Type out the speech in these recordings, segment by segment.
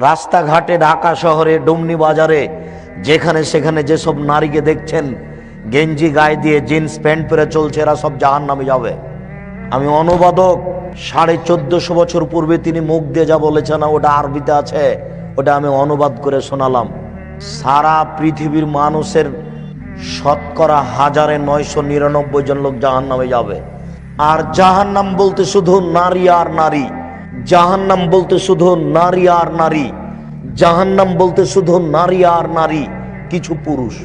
রাস্তাঘাটে ঢাকা শহরে, ডুমনি বাজারে, যেখানে সেখানে যেসব নারীকে দেখছেন, গেঞ্জি গায়ে দিয়ে জিন্স প্যান্ট পরে চলছে, এরা সব জাহান নামে যাবে। আমি অনুবাদক, সাড়ে চোদ্দশো বছর পূর্বে তিনি মুখ দিয়ে যা বলেছেন, ওটা আরবিতে আছে, ওটা আমি অনুবাদ করে শোনালাম। সারা পৃথিবীর মানুষের শতকরা হাজারে নয়শো নিরানব্বই জন লোক জাহান নামে যাবে। আর জাহান্নাম বলতে শুধু নারী আর নারী। জাহান্নাম বলতে শুধু নারী আর নারী, জাহান্নাম বলতে শুধু নারী আর নারী, কিছু পুরুষ।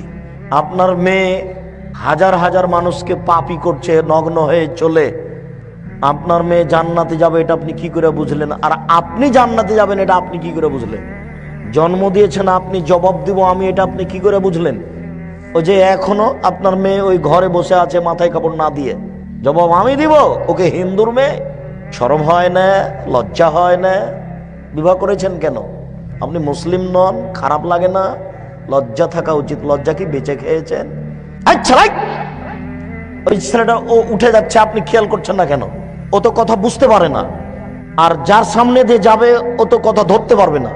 আপনার মেয়ে হাজার হাজার মানুষকে পাপি করছে, নগ্ন হয়ে চলে। আপনার মেয়ে জান্নাতে যাবে, এটা আপনি কি করে বুঝলেন? আর আপনি জান্নাতে যাবেন, এটা আপনি কি করে বুঝলেন? জন্ম দিয়েছেন, আপনি জবাব দিব, আমি এটা আপনি কি করে বুঝলেন? ওই যে এখনও আপনার মেয়ে ওই ঘরে বসে আছে, মাথায় কাপড় না দিয়ে। জবাব আমি দিব? ওকে হিন্দুর মেয়ে? সরম হয় না, লজ্জা হয় না। বিবাহ করেছেন কেন? আপনি মুসলিম নন, খারাপ লাগে না, লজ্জা থাকা উচিত। লজ্জা কি বেঁচে খেয়েছেন? ওই ছেলেটা, ও উঠে যাচ্ছে, আপনি খেয়াল করছেন না কেন? ও তো কথা বুঝতে পারে না। আর যার সামনে দিয়ে যাবে, ও তো কথা ধরতে পারবে না।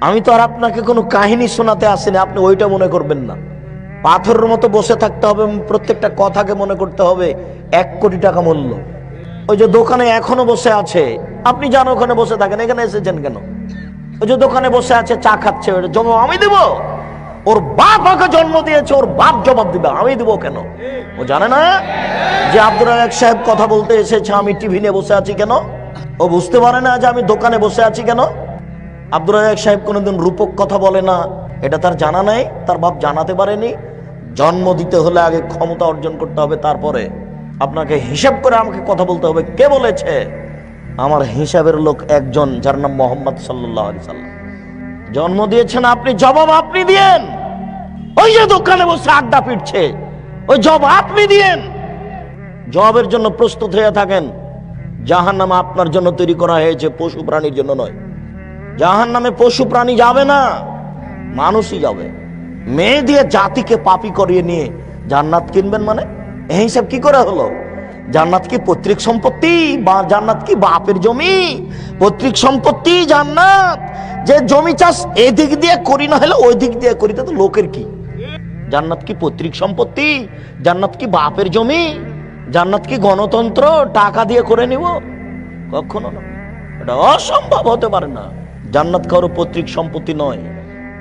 আমি তো আর আপনাকে কোনো কাহিনী শোনাতে আসিনি, আপনি ওইটা মনে করবেন না। পাথরের মতো বসে থাকতে হবে, প্রত্যেকটা কথাকে মনে করতে হবে, এক কোটি টাকা মূল্য। ওই যে দোকানে এখনও বসে আছে। আপনি জান ওখানে বসে থাকেন, এখানে এসেছেন কেন? ওই যে দোকানে বসে আছে, চা খাচ্ছে ওটা জবাব আমি দেব? ওর বাপ ওকে জন্ম দিয়েছে, ওর বাপ জবাব দিবে, আমি দিব কেন? ও জানে না? যে আব্দুল রাজাক সাহেব কথা বলতে এসেছে, আমি টিভি নিয়ে বসে আছি কেন? ও বুঝতে পারে না যে আমি দোকানে বসে আছি কেন? আব্দুল রাজাক সাহেব কোনোদিন রূপক কথা বলে না। এটা তার জানা নাই, তার বাপ জানাতে পারেনি। জন্ম দিতে হলে আগে ক্ষমতা অর্জন করতে হবে, তারপরে আপনাকে হিসাব করে আমাকে কথা বলতে হবে। কে বলেছে? আমার হিসাবের লোক একজন যার নাম মোহাম্মদ সাল্লাহ সাল্লাম। জন্ম দিয়েছেন আপনি, জবাব আপনি দিয়েন। ওই যে দোকানে বসে আড্ডা পিটছে, ওই জবাব আপনি দিয়েন। জবাবের জন্য প্রস্তুত হয়ে থাকেন। জাহান নামে আপনার জন্য তৈরি করা হয়েছে, পশু প্রাণীর জন্য নয়। জাহান নামে পশু প্রাণী যাবে না, মানুষই যাবে। মেয়ে দিয়ে জাতিকে পাপি করিয়ে নিয়ে জান্নাত কিনবেন মানে? এই হিসাব কি করা হলো? জান্নাত কি পৈতৃক সম্পত্তি বা জান্নাত কি বাপের জমি? পৈতৃক সম্পত্তি জান্নাত। যে জমি চাষ এদিক দিয়ে করি না হলে ওই দিক দিয়ে করি, তা লোকের কি? জান্নাত কি পৈতৃক সম্পত্তি? জান্নাত কি বাপের জমি? জান্নাত কি গণতন্ত্র? টাকা দিয়ে করে নিব? কখনো না। এটা অসম্ভব হতে পারে না। জান্নাত কারও পৈতৃক সম্পত্তি নয়।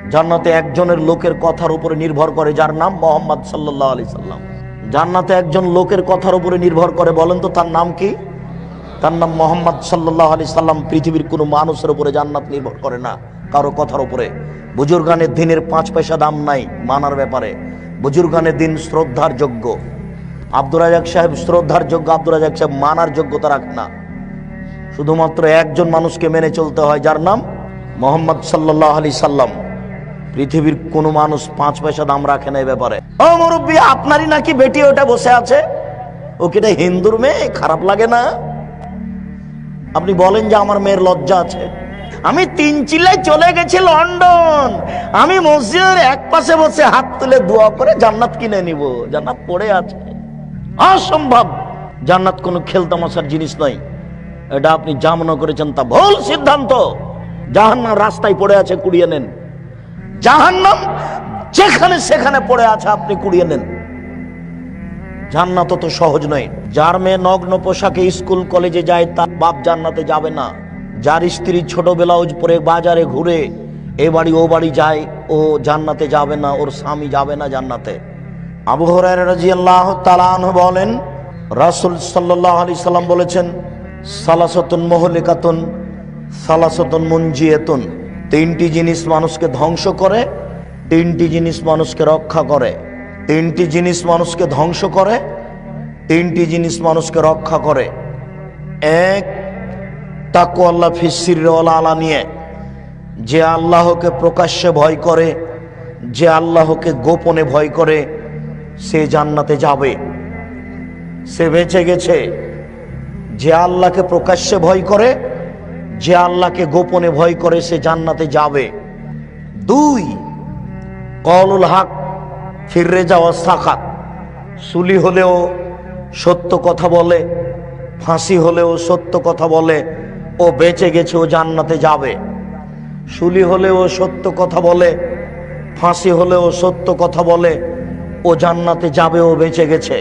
জান্নাতে একজনের লোকের কথার উপরে নির্ভর করে, যার নাম মোহাম্মদ সাল্লাহ আলি সাল্লাম। জান্নাতে একজন লোকের কথার উপরে নির্ভর করে, বলেন তো তার নাম কি? তার নাম মোহাম্মদ সাল্লাহ আলি সাল্লাম। পৃথিবীর কোনো মানুষের উপরে জান্নাত নির্ভর করে না, কারও কথার উপরে। বুজুর্গানের দিনের পাঁচ পয়সা দাম নাই, মানার ব্যাপারে। বুজুর্গানের দিন শ্রদ্ধার যোগ্য। আব্দুর রাজাক সাহেব শ্রদ্ধার যোগ্য, আব্দুর রাজাক সাহেব মানার যোগ্যতা রাখ না। শুধুমাত্র একজন মানুষকে মেনে চলতে হয়, যার নাম মোহাম্মদ সাল্লাহ আলি সাল্লাম। পৃথিবীর কোনো মানুষ পাঁচ পয়সা দাম রাখে না এই ব্যাপারে। ও মুরব্বী, আপনারই নাকি বেটি ওটা বসে আছে? ও কিটা হিন্দুর মেয়ে? খারাপ লাগে না? আপনি বলেন যে আমার মেয়ের লজ্জা আছে। আমি তিন চিল্লায় চলে গেছি লন্ডন। আমি মসজিদের এক পাশে বসে হাত তুলে দোয়া করে জান্নাত কিনে নিব। জান্নাত পড়ে আছে। অসম্ভব। জান্নাত কোনো খেলতামশার জিনিস নয়। এটা আপনি যা মনে করেছেন তা ভুল সিদ্ধান্ত। জাহান্নাম রাস্তায় পড়ে আছে, কুড়িয়ে নেন। জাহান্নাম, যেখানে সেখানে পড়ে আছে, আপনি কুড়িয়ে নেন। জান্নাত তো সহজ নয়। যার মেয়ে নগ্ন পোশাকে স্কুল, কলেজে যায়, তার বাপ জান্নাতে যাবে না। যার স্ত্রী ছোট ব্লাউজ পরে বাজারে ঘুরে, এ বাড়ি, ও বাড়ি যায়, ও জান্নাতে যাবে না, ওর স্বামী যাবে না জান্নাতে। আবু হরাই রাজিয়াল্লাহ তালান বলেন, রাসুল সাল্লাহ আলি সাল্লাম বলেছেন, সালাসতুন মহলিকাতুন, সালাসতুন মুঞ্জিয়েতুন তিনটি জিনিস মানুষকে ধ্বংস করে, তিনটি জিনিস মানুষকে রক্ষা করে। তিনটি জিনিস মানুষকে ধ্বংস করে, তিনটি জিনিস মানুষকে রক্ষা করে। এক তাকু আল্লাহ ফিসির আলা নিয়ে। যে আল্লাহকে প্রকাশ্যে ভয় করে, যে আল্লাহকে গোপনে ভয় করে, সে জান্নাতে যাবে। সে বেঁচে গেছে। যে আল্লাহকে প্রকাশ্যে ভয় করে যে আল্লাহকে গোপনে ভয় করে সে জান্নাতে যাবে। দুই কলুল হাক ফিরে যাওয়া সাখাত সুলি হলেও সত্য কথা বলে, ফাঁসি হলেও সত্য কথা বলে, ও বেঁচে গেছে ও জান্নাতে যাবে। শুলি হলেও সত্য কথা বলে, ফাঁসি হলেও সত্য কথা বলে, ও জান্নাতে যাবে ও বেঁচে গেছে।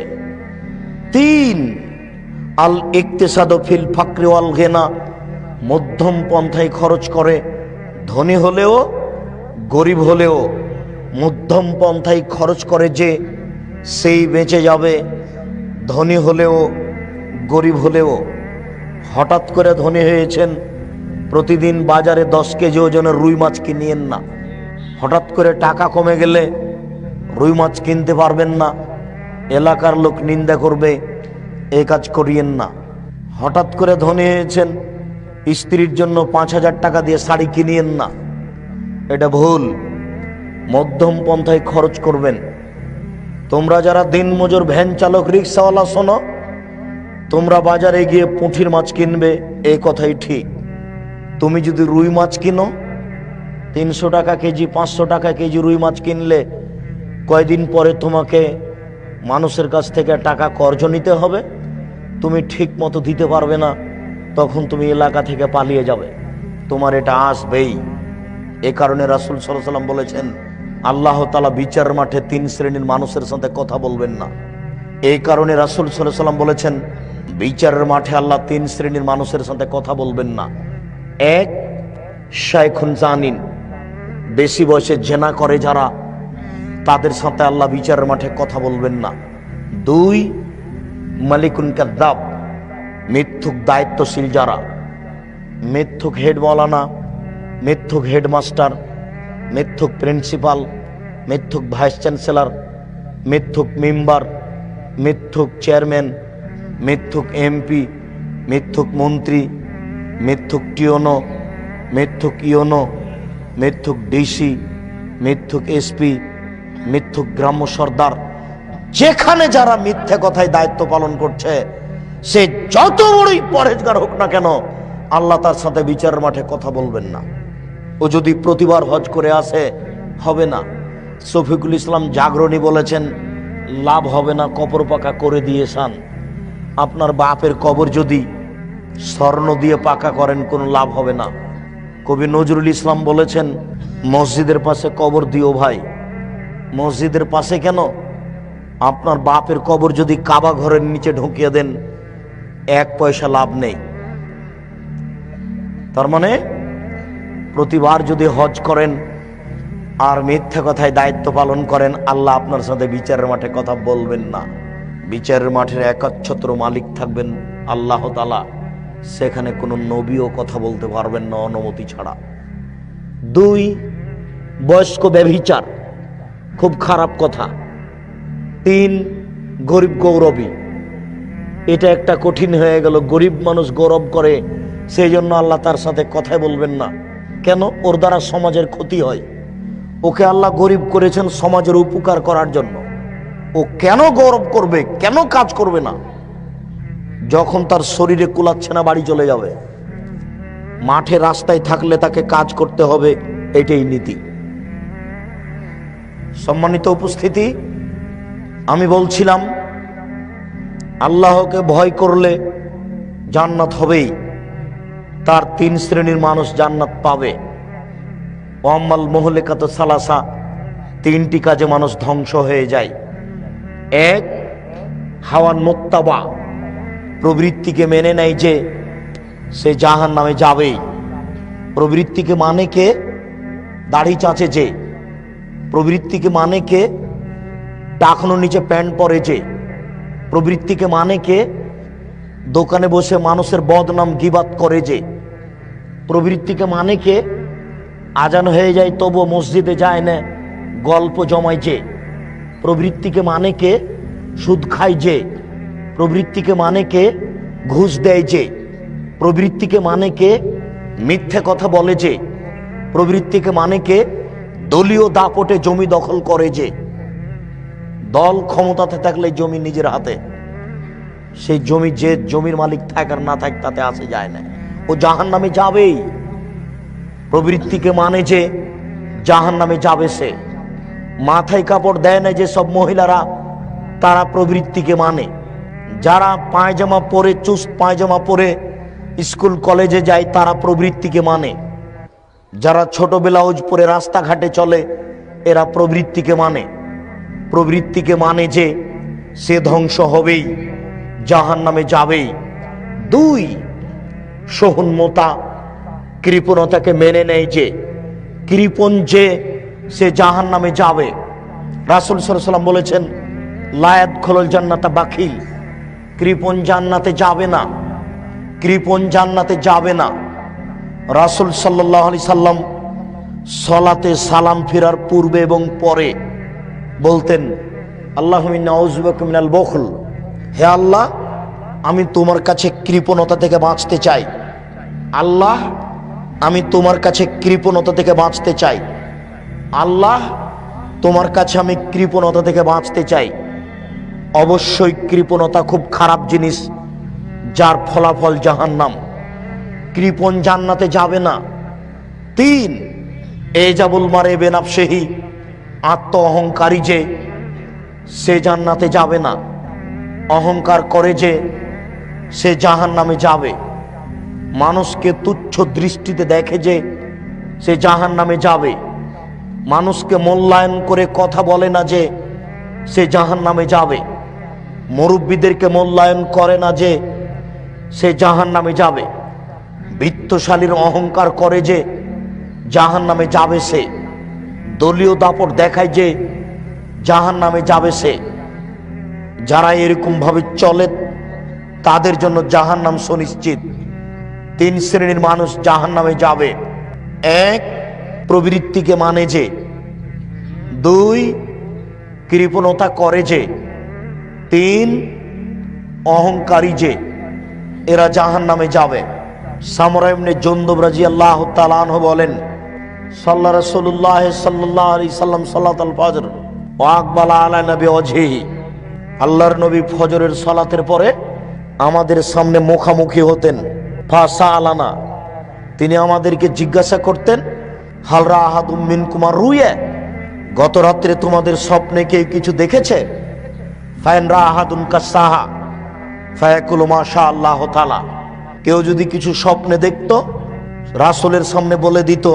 তিন আল ইকতেসাদ ফিল ফাকরি ওয়াল গেনা মধ্যম পন্থায় খরচ করে, ধনী হলেও, গরিব হলেও মধ্যম পন্থায় খরচ করে যে সেই বেঁচে যাবে, ধনী হলেও, গরিব হলেও। হঠাৎ করে ধনী হয়েছেন, প্রতিদিন বাজারে দশ কেজি ওজনের রুই মাছ কিনিয়েন না। হঠাৎ করে টাকা কমে গেলে রুই মাছ কিনতে পারবেন না, এলাকার লোক নিন্দা করবে, এ কাজ করিয়েন না। হঠাৎ করে ধনী হয়েছেন স্ত্রীর জন্য পাঁচ হাজার টাকা দিয়ে শাড়ি কিনিয়েন না। এটা ভুল। মধ্যম পন্থায় খরচ করবেন। তোমরা যারা দিনমজুর ভ্যান চালক, রিক্সাওয়ালা শোনো, তোমরা বাজারে গিয়ে পুঁঠির মাছ কিনবে এই কথাই ঠিক। তুমি যদি রুই মাছ কিনো, তিনশো টাকা কেজি, পাঁচশো টাকা কেজি রুই মাছ কিনলে কয়দিন পরে তোমাকে মানুষের কাছ থেকে টাকা কর্জ নিতে হবে? তুমি ঠিক মতো দিতে পারবে না। তখন তুমি এলাকা থেকে পালিয়ে যাবে। তোমার এটা আসবেই। এ কারণে রাসুল সাল্লাম বলেছেন, আল্লাহ তালা বিচার মাঠে তিন শ্রেণির মানুষের সাথে কথা বলবেন না। এই কারণে রাসুল সাল্লাম বলেছেন, বিচারের মাঠে আল্লাহ তিন শ্রেণির মানুষের সাথে কথা বলবেন না। এক, শাইখুন জানিন। বেশি বয়সে জেনা করে যারা, তাদের সাথে আল্লাহ বিচারের মাঠে কথা বলবেন না। দুই, মালিকুন কাদ্দাব মিথ্যুক দায়িত্বশীল যারা, মিথ্যুক হেড মৌলানা, মিথ্যুক হেডমাস্টার মিথ্যুক প্রিন্সিপাল মিথ্যুক ভাইস চ্যান্সেলর মিথ্যুক মেম্বার মিথ্যুক চেয়ারম্যান মিথ্যুক এমপি মিথ্যুক মন্ত্রী, মিথ্যুক টিওনো মিথ্যুক ইওনো মিথ্যুক ডিসি মিথ্যুক এসপি মিথ্যুক গ্রাম্য সর্দার, যেখানে যারা মিথ্যে কথায় দায়িত্ব পালন করছে সে যত বড়ই পরেজগার হোক না কেন, আল্লাহ তার সাথে বিচারের মাঠে কথা বলবেন না। ও যদি প্রতিবার হজ করে আসে, হবে না। শফিকুল ইসলাম জাগরণী বলেছেন, লাভ হবে না, কবর পাকা করে দিয়ে সান আপনার বাপের কবর যদি স্বর্ণ দিয়ে পাকা করেন, কোনো লাভ হবে না। কবি নজরুল ইসলাম বলেছেন, মসজিদের পাশে কবর দিও ভাই। মসজিদের পাশে কেন? আপনার বাপের কবর যদি কাবা ঘরের নিচে ঢুকিয়ে দেন এক পয়সা লাভ নেই। তার মানে প্রতিবার যদি হজ করেন আর মিথ্যা কথায় দায়িত্ব পালন করেন, আল্লাহ আপনার সাথে বিচারের মাঠে কথা বলবেন না। বিচারের মাঠের একচ্ছত্র মালিক থাকবেন আল্লাহ তালা সেখানে কোনো নবীও কথা বলতে পারবেন না, অনুমতি ছাড়া। দুই, বয়স্ক ব্যভিচার, খুব খারাপ কথা। তিন, গরিব গৌরবী। এটা একটা কঠিন হয়ে গেল, গরিব মানুষ গৌরব করে, সেই জন্য আল্লাহ তার সাথে কথাই বলবেন না। কেন? ওর দ্বারা সমাজের ক্ষতি হয়। ওকে আল্লাহ গরিব করেছেন সমাজের উপকার করার জন্য। ও কেন গৌরব করবে? কেন কাজ করবে না? যখন তার শরীরে কুলাচ্ছে না, বাড়ি চলে যাবে। মাঠে রাস্তায় থাকলে তাকে কাজ করতে হবে, এটাই নীতি। সম্মানিত উপস্থিতি, আমি বলছিলাম আল্লাহকে ভয় করলে জান্নাত হবেই। তার তিন শ্রেণির মানুষ জান্নাত পাবে। ওয়াম্মাল মোহলেকাত সালাসা, তিনটি কাজে মানুষ ধ্বংস হয়ে যায়। এক, হাওয়ান মোত্তাবা প্রবৃত্তিকে মেনে নেয় যে সে জাহান নামে যাবেই। প্রবৃত্তিকে মানে কে? দাড়ি চাচে যে। প্রবৃত্তিকে মানে কে? টাকনোর নিচে প্যান্ট পরে যে। প্রবৃত্তিকে মানে কে? দোকানে বসে মানুষের বদনাম গিবাত করে যে। প্রবৃত্তিকে মানে কে? আজান হয়ে যায় তবু মসজিদে যায় না, গল্প জমায় যে। প্রবৃত্তিকে মানে কে? সুদ খায় যে। প্রবৃত্তিকে মানে কে? ঘুষ দেয় যে। প্রবৃত্তিকে মানে কে? মিথ্যে কথা বলে যে। প্রবৃত্তিকে মানে কে? দলীয় দাপটে জমি দখল করে যে। দল ক্ষমতাতে থাকলে জমি নিজের হাতে। সেই জমি যে জমির মালিক থাক আর না থাক, তাতে আসে যায় না। ও জাহান নামে যাবেই। প্রবৃত্তিকে মানে যে জাহান নামে যাবে সে। মাথায় কাপড় দেয় না যে সব মহিলারা, তারা প্রবৃত্তিকে মানে। যারা পায়জামা পরে চুস্ত পায়জামা পরে স্কুল, কলেজে যায়, তারা প্রবৃত্তিকে মানে। যারা ছোট ব্লাউজ পরে রাস্তাঘাটে চলে, এরা প্রবৃত্তিকে মানে। প্রবৃত্তিকে মানে যে সে ধ্বংস হবেই জাহান নামে যাবেই। দুই সহনমতা কৃপণতাকে মেনে নেয় যে, কৃপণ যে সে জাহান নামে যাবে। রাসুল সাল্লাম বলেছেন লায়াত খোলল জান্নাতা বাখিল কৃপণ জান্নাতে যাবে না, কৃপণ জান্নাতে যাবে না। রাসুল সাল্লাহ আলি সাল্লাম সলাতে সালাম ফেরার পূর্বে এবং পরে বলতেন, আল্লাহ মিনাল বখল। হে আল্লাহ, আমি তোমার কাছে কৃপণতা থেকে বাঁচতে চাই। আল্লাহ, আমি তোমার কাছে কৃপণতা থেকে বাঁচতে চাই। আল্লাহ, তোমার কাছে আমি কৃপণতা থেকে বাঁচতে চাই। অবশ্যই কৃপণতা খুব খারাপ জিনিস, যার ফলাফল জাহান্নাম। কৃপণ জান্নাতে যাবে না। তিন এজাবুল মারে বেনাফসেহি। আত্ম অহংকারী যে, সে জান্নাতে যাবে না। অহংকার করে যে, সে জাহান নামে যাবে। মানুষকে তুচ্ছ দৃষ্টিতে দেখে যে, সে জাহান নামে যাবে। মানুষকে মূল্যায়ন করে কথা বলে না যে, সে জাহান নামে যাবে। মুরব্বীদেরকে মূল্যায়ন করে না যে, সে জাহান নামে যাবে। বৃত্তশালীর অহংকার করে যে জাহান নামে যাবে সে। দলীয় দাপট দেখায় যে জাহান নামে যাবে সে। যারা এরকম ভাবে চলে, তাদের জন্য জাহান নাম সুনিশ্চিত। তিন শ্রেণির মানুষ জাহান নামে যাবে। এক, প্রবৃত্তিকে মানে যে। দুই, কৃপণতা করে যে। তিন, অহংকারী যে। এরা জাহান নামে যাবে সামরাইমনে জন্দব রাজি আল্লাহ তালাহ বলেন সাল্লা রসুল্লাহ সাল্লাহ আলি সাল্লাম সাল্লাত আল ফজর। ও আকবালা আলা নবী অজেহি আল্লাহর নবী ফজরের সালাতের পরে আমাদের সামনে মুখামুখি হতেন। ফাসা আলানা তিনি আমাদেরকে জিজ্ঞাসা করতেন হালরা আহাদ উম্মিন কুমার রুয়ে গত রাত্রে তোমাদের স্বপ্নে কেউ কিছু দেখেছে? ফায়নরা আহাদুন কাসাহা। ফায়াকুল মাশা আল্লাহ তালা কেউ যদি কিছু স্বপ্নে দেখত, রাসুলের সামনে বলে দিত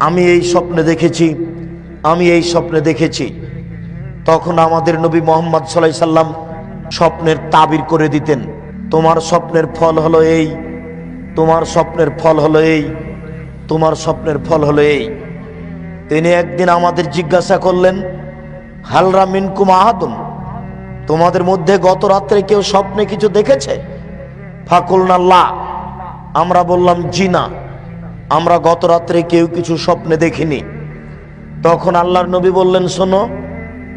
আমি এই স্বপ্নে দেখেছি, আমি এই স্বপ্নে দেখেছি। তখন আমাদের নবী মোহাম্মদ সাল্লাহ সাল্লাম স্বপ্নের তাবির করে দিতেন। তোমার স্বপ্নের ফল হলো এই, তোমার স্বপ্নের ফল হলো এই, তোমার স্বপ্নের ফল হলো এই। তিনি একদিন আমাদের জিজ্ঞাসা করলেন হালরা মিনকুম আহাদুন? তোমাদের মধ্যে গত রাত্রে কেউ স্বপ্নে কিছু দেখেছে? ফাকুল নাল্লা আমরা বললাম, জি না। আমরা গত রাত্রে কেউ কিছু স্বপ্নে দেখিনি। তখন আল্লাহর নবী বললেন, শোনো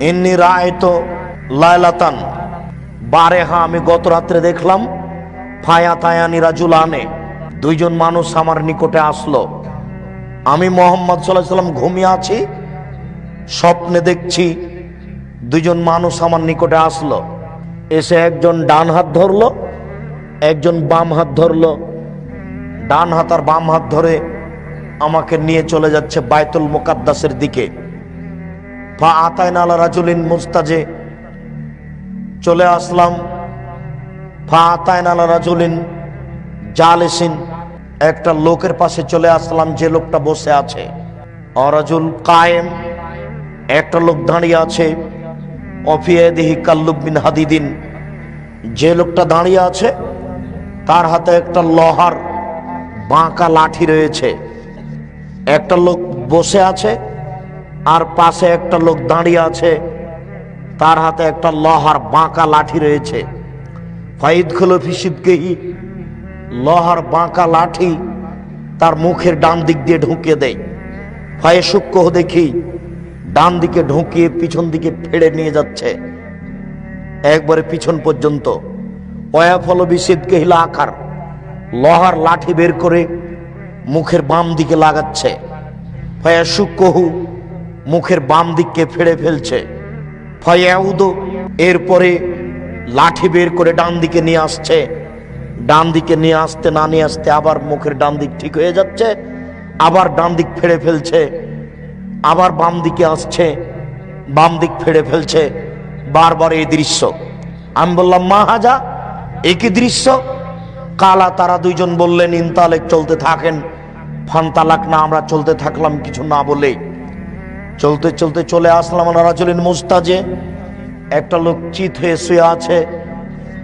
এমনি রায় তো লায়লাতান বারে হা আমি গত রাত্রে দেখলাম, ফায়া তায়ানি রাজুল আনে দুইজন মানুষ আমার নিকটে আসলো। আমি মোহাম্মদ সাল্লাম ঘুমিয়ে আছি, স্বপ্নে দেখছি দুজন মানুষ আমার নিকটে আসলো। এসে একজন ডান হাত ধরলো, একজন বাম হাত ধরলো ডান হাত আর বাম হাত ধরে আমাকে নিয়ে চলে যাচ্ছে বায়তুল মোকাদ্দাসের দিকে। ফা আতায় নালা রাজুলিন মুস্তাজে। চলে আসলাম ফা আতায় নালা রাজুলিন জালেসিন। একটা লোকের পাশে চলে আসলাম যে লোকটা বসে আছে। অরাজুল কায়েম। একটা লোক দাঁড়িয়ে আছে। অফিয়াদিহি কাল্লুব বিন হাদিদিন। যে লোকটা দাঁড়িয়ে আছে, তার হাতে একটা লোহার বাঁকা লাঠি রয়েছে। একটা লোক বসে আছে, আর পাশে একটা লোক দাঁড়িয়ে আছে। তার হাতে একটা লোহার বাঁকা লাঠি রয়েছে। ফাইদ খোলো ফিসিদকেহি লোহার বাঁকা লাঠি তার মুখের ডান দিক দিয়ে ঢুকিয়ে দেয়। ফায়ে সূক্ষ্ম দেখি, ডান দিকে ঢুকিয়ে পিছন দিকে ফেড়ে নিয়ে যাচ্ছে। একবারে পিছন পর্যন্ত। অয়াফল বিশিদকে হিলা আকার। লোহার লাঠি বের করে মুখের বাম দিকে লাগাচ্ছে। ফয়া সুকহু মুখের বাম দিককে ফেড়ে ফেলছে। ফয়াউদ এরপরে লাঠি বের করে ডান দিকে নিয়ে আসছে। ডান দিকে নিয়ে আসতে না নিয়ে আসতে আবার মুখের ডান দিক ঠিক হয়ে যাচ্ছে, আবার ডান দিক ফেড়ে ফেলছে, আবার বাম দিকে আসছে, বাম দিক ফেড়ে ফেলছে। বারবার এই দৃশ্য। আমি বললাম, মা হাজা একই দৃশ্য? কালা তারা দুইজন বললেন ইনতালেক চলতে থাকেন। ফান্তালাক না, আমরা চলতে থাকলাম কিছু না বলে। চলতে চলতে চলে আসলাম রাজলিন মুস্তাজে। একটা লোক চিত হয়ে শুয়ে আছে,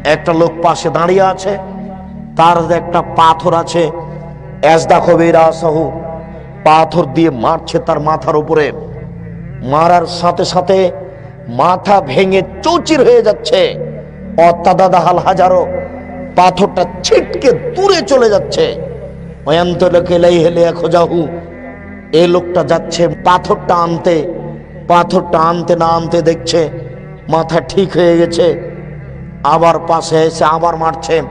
একটা লোক পাশে দাঁড়িয়ে আছে, তার একটা পাথর আছে পাথর দিয়ে মারছে তার মাথার উপরে। মারার সাথে সাথে মাথা ভেঙে চৌচির হয়ে যাচ্ছে। অত্যাদাদা হাল হাজারো। পাথরটা ছিটকে দূরে চলে যাচ্ছে। অয়ন্তলকে লাই হেলে খোঁজাহু এই লোকটা যাচ্ছে পাথরটা আনতে। পাথরটা আনতে না আনতে দেখছে মাথা ঠিক হয়ে গেছে। আবার পাশে এসে আবার মারছে।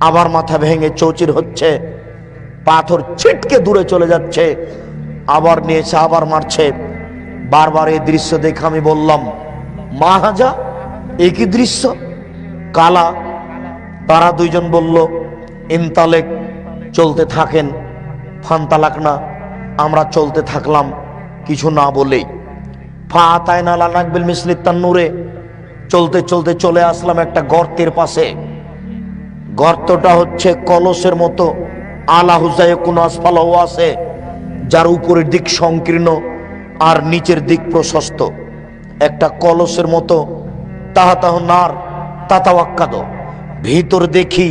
আবার মাথা ভেঙে চৌচির হচ্ছে। পাথর ছিটকে দূরে চলে যাচ্ছে। আবার নিয়ে এসে আবার মারছে। বারবার এই দৃশ্য দেখে আমি বললাম মাহাজা একই দৃশ্য? কালা তারা দুইজন বলল ইনতালেক চলতে থাকেন। ফান্তালাক না, আমরা চলতে থাকলাম, কিছু না বলেই। ফা আতায় না লানাকবিল মিসলিত নূরে, চলতে চলতে চলে আসলাম একটা গর্তের পাশে। গর্তটা হচ্ছে কলসের মতো, আলা হুজায় কোন আসফালাও আছে, যার উপরের দিক সংকীর্ণ আর নিচের দিক প্রশস্ত। একটা কলসের মতো তাহা তাহ নার, তাতাওয়াক্কাদ। ভিতর দেখি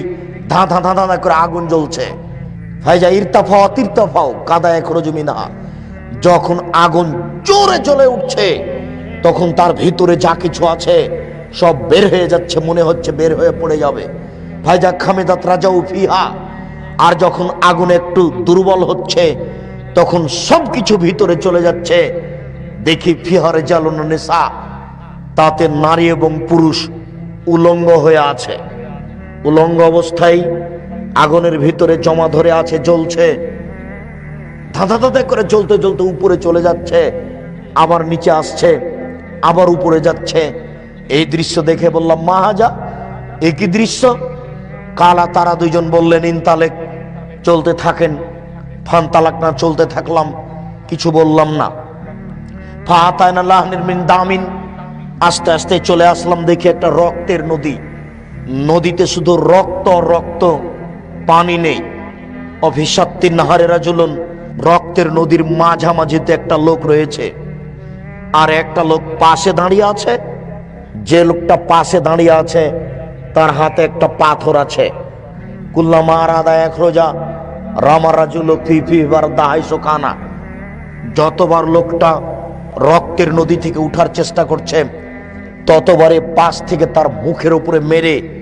ধা ধা ধা ধা করে আগুন জ্বলছে। ভাইজা ইরতাফাও তিরতাফাও কাদা এখনও জমি না যখন আগুন জোরে জ্বলে উঠছে, তখন তার ভিতরে যা কিছু আছে সব বের হয়ে যাচ্ছে, মনে হচ্ছে বের হয়ে পড়ে যাবে। ভাইজা, খামেদাত রাজাউ ফিহা। আর যখন আগুন একটু দুর্বল হচ্ছে, তখন সব কিছু ভিতরে চলে যাচ্ছে। দেখি ফিহারে জ্বালানো নেশা তাতে নারী এবং পুরুষ উলঙ্গ হয়ে আছে। উলঙ্গ অবস্থায় আগুনের ভিতরে জমা ধরে আছে, জ্বলছে। ধাঁধা ধাঁধা করে জ্বলতে জ্বলতে উপরে চলে যাচ্ছে, আবার নিচে আসছে, আবার উপরে যাচ্ছে। এই দৃশ্য দেখে বললাম, মাহাজা একই দৃশ্য? কালা তারা দুইজন বললেন ইনতালেক চলতে থাকেন। ফান তালাক না, চলতে থাকলাম, কিছু বললাম না। ফাহাতায়নাল্লাহনের মিন দামিন, আস্তে আস্তে চলে আসলাম দেখি একটা রক্তের নদী। নদীতে শুধু রক্ত রক্ত, পানি নেই। অভিশাপ্তির নাহারেরা জুলুন রক্তের নদীর মাঝামাঝিতে একটা লোক রয়েছে। আর একটা লোক পাশে দাঁড়িয়ে আছে। যে লোকটা পাশে দাঁড়িয়ে আছে, তার হাতে একটা পাথর আছে। কুল্লামা কানা যতবার লোকটা রক্তের নদী থেকে উঠার চেষ্টা করছে, ততবারে পাশ থেকে তার মুখের উপরে মেরে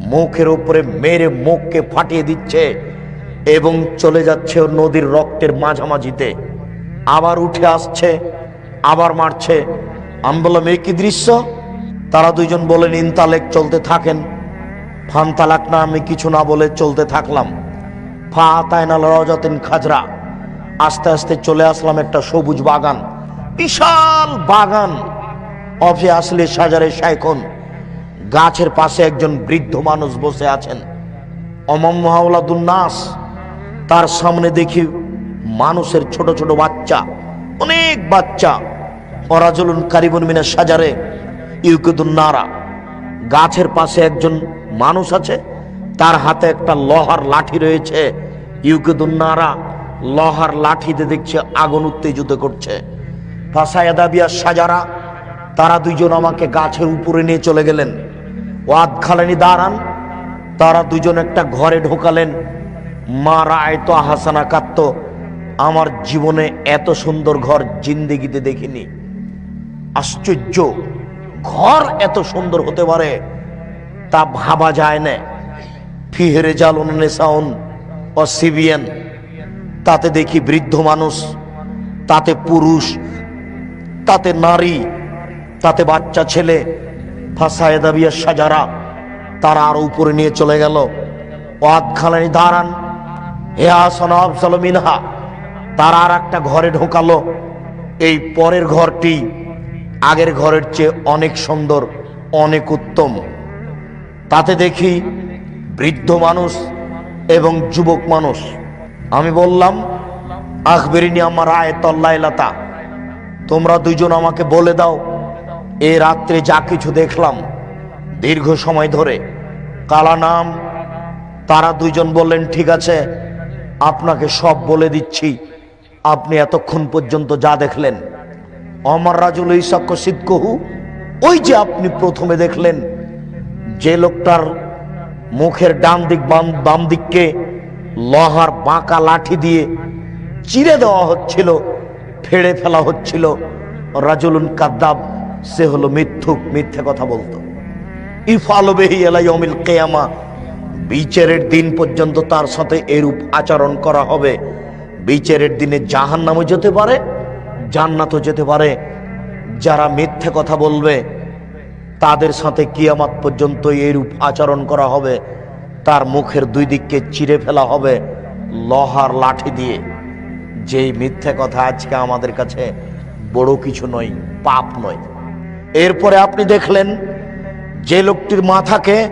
মুখের উপরে মেরে মুখকে ফাটিয়ে দিচ্ছে এবং চলে যাচ্ছে নদীর রক্তের মাঝামাঝিতে। আবার উঠে আসছে, আবার মারছে। আমি বললাম এই কি দৃশ্য? তারা দুইজন বলেন ইনতালেক চলতে থাকেন। ফান তালাক না, আমি কিছু না বলে চলতে থাকলাম। ফা তাইনাল রজাতিন খাজরা। আস্তে আস্তে চলে আসলাম একটা সবুজ বাগান। বিশাল বাগান। অফে আসলে সাজারে সাইখন গাছের পাশে একজন বৃদ্ধ মানুষ বসে আছেন। অমম নাস। তার সামনে দেখি মানুষের ছোট ছোট বাচ্চা, অনেক বাচ্চা। অরাজলুন কারিবন মিনা সাজারে ইউকুদুন নারা। গাছের পাশে একজন মানুষ আছে, তার হাতে একটা লোহার লাঠি রয়েছে। ইউকুদুন নারা লোহার লাঠিতে দেখছে আগুন উত্তেজিত করছে। ফাসায়াদাবিয়া সাজারা তারা দুইজন আমাকে গাছের উপরে নিয়ে চলে গেলেন। ওয়াদ খালেনি দাঁড়ান। তারা দুজন একটা ঘরে ঢোকালেন। মা রায় তো হাসানা কাত্ত আমার জীবনে এত সুন্দর ঘর জিন্দেগিতে দেখিনি। আশ্চর্য, ঘর এত সুন্দর হতে পারে, তা ভাবা যায় না। ফিহেরে জালুন নেশাউন ও সিবিএন, তাতে দেখি বৃদ্ধ মানুষ, তাতে পুরুষ, তাতে নারী, তাতে বাচ্চা ছেলে ফাঁসায়দাবিয়া সাজারা, তারা আরও উপরে নিয়ে চলে গেল। ওয়াদ খালানি, দাঁড়ান। হে আসন আফসাল মিনহা, তারা আর একটা ঘরে ঢোকালো। এই পরের ঘরটি আগের ঘরের চেয়ে অনেক সুন্দর, অনেক উত্তম। তাতে দেখি বৃদ্ধ মানুষ এবং যুবক মানুষ। আমি বললাম, আখবেরিনী আমার আয় তল্লাইলাতা তোমরা দুইজন আমাকে বলে দাও এ রাত্রে যা কিছু দেখলাম, দীর্ঘ সময় ধরে। কালা নাম, তারা দুইজন বললেন, ঠিক আছে, আপনাকে সব বলে দিচ্ছি। আপনি এতক্ষণ পর্যন্ত যা দেখলেন, অমর রাজুল ইসাক্য সিদ্ধহু ওই যে আপনি প্রথমে দেখলেন, যে লোকটার মুখের ডান দিক বাম বাম দিককে লোহার বাঁকা লাঠি দিয়ে চিরে দেওয়া হচ্ছিল, ফেড়ে ফেলা হচ্ছিল। রাজুলুন কাদ্দাব সে হলো মিথ্যুক, মিথ্যে কথা বলতো। ইফালবেহি এলাই অমিল কেয়ামা, বিচারের দিন পর্যন্ত তার সাথে এরূপ আচরণ করা হবে। বিচারের দিনে জাহান নামে যেতে পারে, জান্নাতও যেতে পারে। যারা মিথ্যে কথা বলবে, তাদের সাথে কিয়ামাত পর্যন্ত এরূপ আচরণ করা হবে। তার মুখের দুই দিককে চিরে ফেলা হবে লোহার লাঠি দিয়ে। যেই মিথ্যে কথা আজকে আমাদের কাছে বড় কিছু নয়, পাপ নয়। এরপরে আপনি দেখলেন যে লোকটির মাথাকে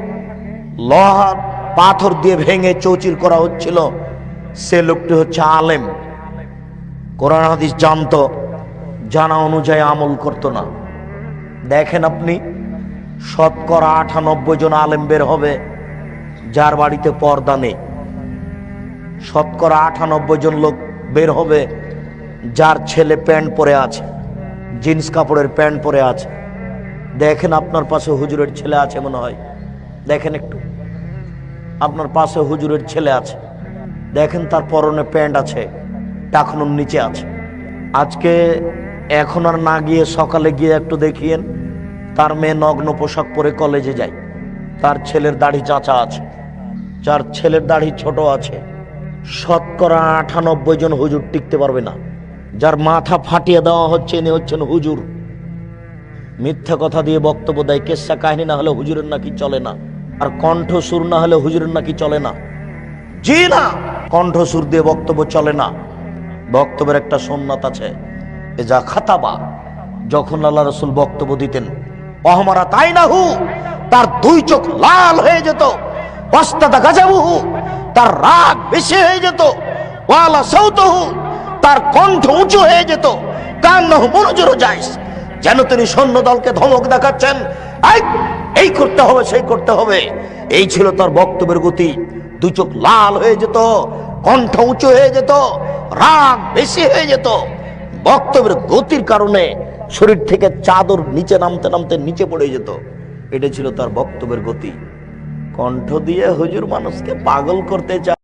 লোহার পাথর দিয়ে ভেঙে চৌচির করা হচ্ছিল, সে লোকটি হচ্ছে আলেম। কোরআন হাদিস জানতো, জানা অনুযায়ী আমল করতো না। দেখেন আপনি, শতকরা আটানব্বই জন আলেম বের হবে, যার বাড়িতে পর্দা নেই। শতকরা আটানব্বই জন লোক বের হবে, যার ছেলে প্যান্ট পরে আছে, জিন্স কাপড়ের প্যান্ট পরে আছে। দেখেন আপনার পাশে হুজুরের ছেলে আছে মনে হয়। দেখেন একটু। আপনার পাশে হুজুরের ছেলে আছে। দেখেন তার পরনে প্যান্ট আছে, টাকনুর নিচে আছে। আজকে এখন আর না গিয়ে সকালে গিয়ে একটু দেখিয়েন, তার মেয়ে নগ্ন পোশাক পরে কলেজে যায়। তার ছেলের দাড়ি চাচা আছে, যার ছেলের দাড়ি ছোট আছে। শতকরা আটানব্বই জন হুজুর টিকতে পারবে না। যার মাথা ফাটিয়ে দেওয়া হচ্ছে, ইনি হচ্ছেন হুজুর। মিথ্যা কথা দিয়ে বক্তব্য দেয়, কেসা কাহিনী না হলে হুজুরের নাকি চলে না, আর কণ্ঠ সুর না হলে হুজুরের নাকি চলে না। জি না কণ্ঠ সুর দিয়ে বক্তব্য চলে না। বক্তব্যের একটা সোননাথ আছে, এ যা খাতাবা, যখন আল্লাহ রসুল বক্তব্য দিতেন, অহমারা তাই না হু তার দুই চোখ লাল হয়ে যেত তার রাগ বেশি হয়ে যেত, ওয়ালা সৌতহু তার কণ্ঠ উঁচু হয়ে যেত, কান্নাহু মনোজোর যাইস যেন তিনি সৈন্য দলকে ধমক দেখাচ্ছেন। এই, করতে হবে সেই করতে হবে। এই ছিল তার বক্তব্যের গতি। দুই চোখ লাল হয়ে যেত কণ্ঠ উঁচু হয়ে যেত রাগ বেশি হয়ে যেত। বক্তব্যের গতির কারণে শরীর থেকে চাদর নিচে নামতে নামতে নিচে পড়ে যেত। এটা ছিল তার বক্তব্যের গতি। কণ্ঠ দিয়ে হুজুর মানুষকে পাগল করতে চায়।